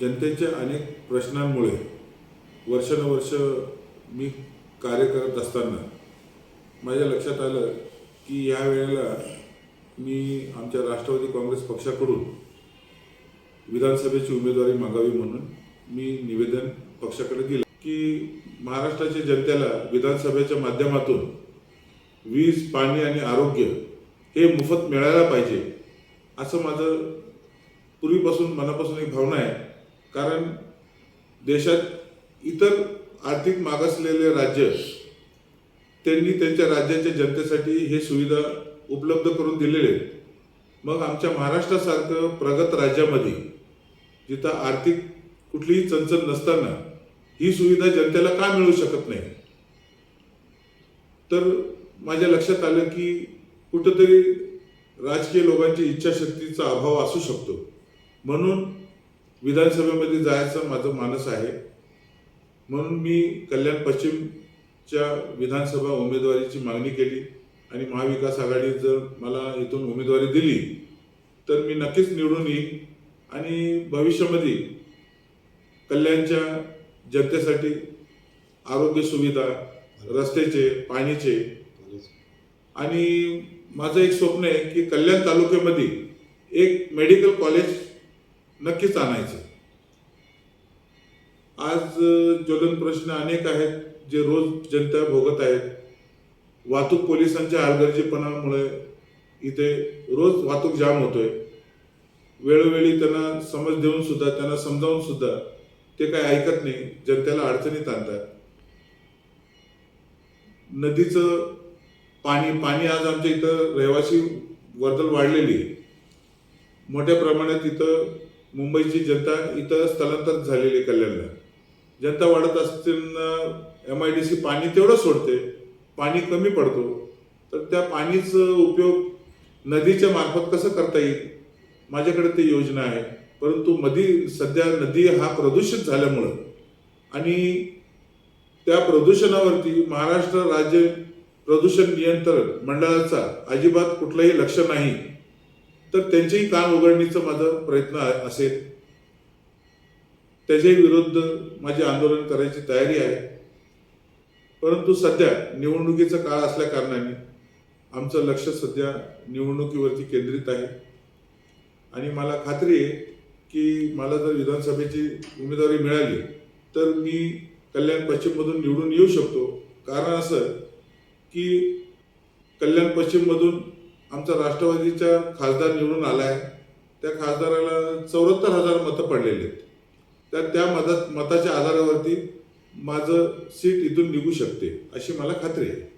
जनतेच्या अनेक प्रश्नांमुळे वर्षानुवर्ष मी कार्य करत असताना माझ्या लक्षात आलं की या वेळेला मी आमच्या राष्ट्रवादी काँग्रेस पक्षाकडून विधानसभेची उमेदवारी मागावी म्हणून मी निवेदन पक्षाकडे दिलं. की महाराष्ट्राच्या जनतेला विधानसभेच्या माध्यमातून वीज पाणी आणि आरोग्य हे मोफत मिळायला पाहिजे असं माझं पूर्वीपासून मनापासून एक भावना आहे. कारण देशात इतर आर्थिक मागासलेले राज्य त्यांनी त्यांच्या राज्याच्या जनतेसाठी हे सुविधा उपलब्ध करून दिलेले आहेत. मग आमच्या महाराष्ट्रासारखं प्रगत राज्यामध्ये जिथं आर्थिक कुठलीही चणचण नसताना ही सुविधा जनतेला का मिळू शकत नाही? तर माझ्या लक्षात आलं की कुठंतरी राजकीय लोकांची इच्छाशक्तीचा अभाव असू शकतो. म्हणून विधानसभेमध्ये जायचं माझं मानस आहे. म्हणून मी कल्याण पश्चिमच्या विधानसभा उमेदवारीची मागणी केली आणि महाविकास आघाडी जर मला इथून उमेदवारी दिली तर मी नक्कीच निवडून येईन आणि भविष्यामध्ये कल्याणच्या जनतेसाठी आरोग्य सुविधा रस्त्याचे पाण्याचे आणि माझं एक स्वप्न आहे की कल्याण तालुक्यामध्ये एक मेडिकल कॉलेज नक्कीच आणायचं. आज ज्वलन प्रश्न अनेक आहेत जे रोज जनता भोगत आहेत. वाहतूक पोलिसांच्या हलगर्जीपणामुळे इथे रोज वाहतूक जाम होतोय. वेळोवेळी त्यांना समज देऊन सुद्धा त्यांना समजावून सुद्धा ते काय ऐकत नाही जनतेला अडचणीत आणतात. नदीचं पाणी पाणी आज आमच्या इथं रहिवासी वर्दळ वाढलेली आहे. मोठ्या प्रमाणात इथं मुंबईची जनता इथं स्थलांतर झालेली आहे कल्याणला. जनता वाढत असताना एम आय डी सी पाणी तेवढं सोडते पाणी कमी पडतो. तर त्या पाणीचं उपयोग नदीच्या मार्फत कसं करता येईल? माझ्याकडे ते योजना आहे. परंतु मधी सध्या नदी हा प्रदूषित झाल्यामुळं आणि त्या प्रदूषणावरती महाराष्ट्र राज्य प्रदूषण नियंत्रण मंडळाचा अजिबात कुठलंही लक्ष नाही. तर त्यांचेही कान उघडणीचं माझं प्रयत्न आ- असेल त्याच्याही विरुद्ध माझे आंदोलन करायची तयारी आहे. परंतु सध्या निवडणुकीचा काळ असल्या कारणाने आमचं लक्ष सध्या निवडणुकीवरती केंद्रित आहे. आणि मला खात्री आहे की मला जर विधानसभेची उमेदवारी मिळाली तर मी कल्याण पश्चिममधून निवडून येऊ शकतो. कारण असं की कल्याण पश्चिममधून आमचा राष्ट्रवादीचा खासदार निवडून आला आहे त्या खासदाराला चौऱ्याहत्तर हजार मतं पडलेली आहेत. तर त्या मदत मताच्या आधारावरती माझं सीट इथून निघू शकते अशी मला खात्री आहे.